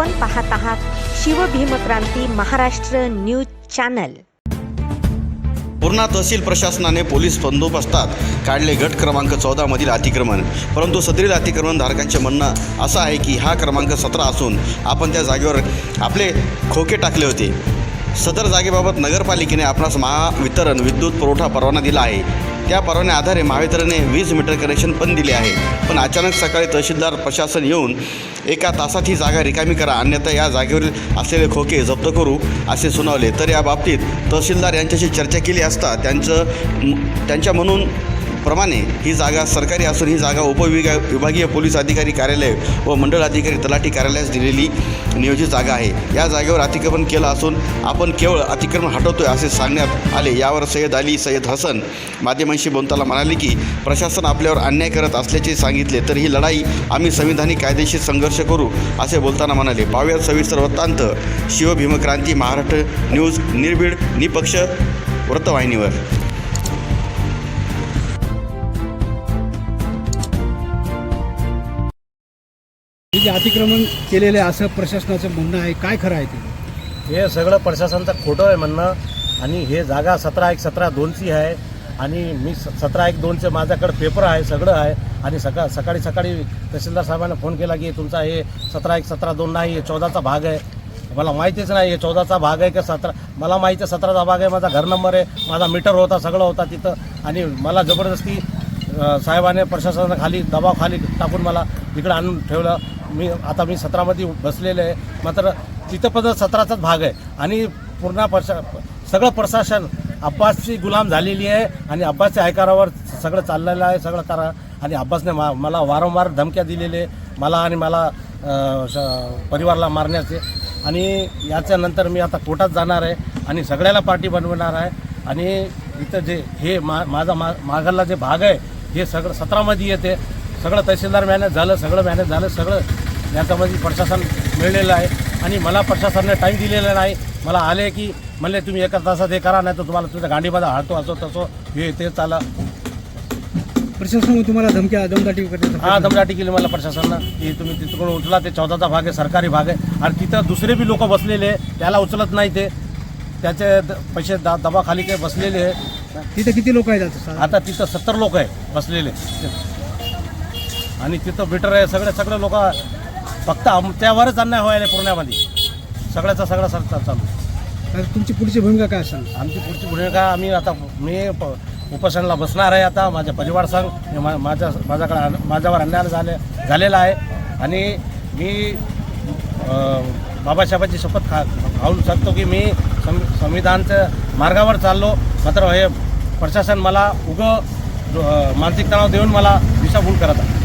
आपण पाहत आहात शिवभीमक्रांती महाराष्ट्र न्यूज चॅनल. पूर्णा तहसील प्रशासनाने पोलीस बंदोबस्तात काढले गट क्रमांक चौदामधील अतिक्रमण. परंतु सदरील अतिक्रमणधारकांचे म्हणणं असं आहे की हा क्रमांक सतरा असून आपण त्या जागेवर आपले खोके टाकले होते. सदर जागेबाबत नगरपालिकेने आपणास महावितरण विद्युत पुरवठा परवाना दिला आहे. त्या परवान्या आधारे महावितरणने वीज मीटर कनेक्शन पण दिले आहे. पण अचानक सकाळी तहसीलदार प्रशासन येऊन एका तासात ही जागा रिकामी करा अन्यथा या जागेवरील असलेले खोके जप्त करू असे सुनावले. तर या बाबतीत तहसीलदार यांच्याशी चर्चा केली असता त्यांचं त्यांच्या म्हणून प्रमाणे ही जागा सरकारी असून ही जागा उपविभाग विभागीय पोलीस अधिकारी कार्यालय व मंडळ अधिकारी तलाठी कार्यालयास दिलेली नियोजित जागा आहे. या जागेवर अतिक्रमण केलं असून आपण केवळ अतिक्रमण हटवतोय असे सांगण्यात आले. यावर सय्यद अली सय्यद हसन माध्यमांशी बोलताना म्हणाले की प्रशासन आपल्यावर अन्याय करत असल्याचे सांगितले तर ही लढाई आम्ही संविधानिक कायदेशीर संघर्ष करू असे बोलताना म्हणाले. पाहुयात सविस्तर वृत्तांत. शिवभीमक्रांती महाराष्ट्र न्यूज निर्भीड निपक्ष वृत्तवाहिनीवर. हे जे अतिक्रमण केलेले असं प्रशासनाचं म्हणणं आहे काय खरं आहे ते? हे सगळं प्रशासनाचं खोटं आहे म्हणणं. आणि हे जागा सतरा एक सतरा दोनची आहे. आणि मी सतरा एक दोनचे माझ्याकडे पेपर आहे सगळं आहे. आणि सकाळ सकाळी सकाळी तहसीलदार साहेबांना फोन केला की तुमचा हे सतरा एक सतरा दोन नाही हे चौदाचा भाग आहे. मला माहितीच नाही हे चौदाचा भाग आहे का सतरा? मला माहिती आहे सतराचा भाग आहे माझा घर नंबर आहे माझा मीटर होता सगळं होता तिथं. आणि मला जबरदस्ती साहेबाने प्रशासनाखाली दबावखाली दबाव खाली टाकून मला तिकडं आणून ठेवलं. मी आता मी सत्रामध्ये बसलेलं आहे. मात्र तिथं पण सत्राचाच भाग आहे. आणि पूर्ण प्रशा सगळं प्रशासन अब्बासची गुलाम झालेली आहे आणि अब्बासच्या ऐकारावर सगळं चाललेलं आहे सगळं करा. आणि अब्बासने मा मला वारंवार धमक्या दिलेले मला आणि मला श- परिवाराला मारण्याचे. आणि याच्यानंतर मी आता कोर्टात जाणार आहे आणि सगळ्याला पार्टी बनवणार आहे. आणि इथं जे हे मा माझा मा मागला जे भाग आहे हे सगळं सत्रामध्ये येते. सगळं तहसीलदार मॅनेज झालं सगळं मॅनेज झालं सगळं याच्यामध्ये प्रशासन मिळलेलं आहे. आणि मला प्रशासनाने टाईम दिलेला नाही. मला आले की म्हणले तुम्ही एका तासात हे करा नाही तर तुम्हाला तुझ्या गांडीमध्ये हाडतो असो तसो हे ते चाला. प्रशासन तुम्हाला धमक्या दमदाटी हा दमदाटी केली मला प्रशासनानं. की तुम्ही तिकडून उचला ते चौदाचा भाग आहे सरकारी भाग आहे. आणि तिथं दुसरे बी लोक बसलेले त्याला उचलत नाही ते. त्याचे पैसे दा दबाखाली काही बसलेले आहे. तिथे किती लोक आहेत आता तिथं सत्तर लोक आहे बसलेले. आणि तिथं मीटर आहे सगळे सगळे लोक फक्त आमच्यावरच अन्याय व्हायला पुण्यामध्ये सगळ्याचा सगळा सरकार चालू. आता तुमची पुढची भूमिका काय असेल आमची पुढची भूमिका आम्ही आता मी प- उपोषणाला बसणार आहे आता. माझ्या परिवार संघ हे मा- माझ्या माझ्याकडे अन- माझ्यावर अन्याय झाले झालेला आहे. आणि मी अं, बाबासाहेबांची शपथ खा खाऊन शकतो की मी सं संविधानच्या मार्गावर चाललो. मात्र हे प्रशासन मला उगं अं, मानसिक तणाव देऊन मला दिशाभूल करत आहे.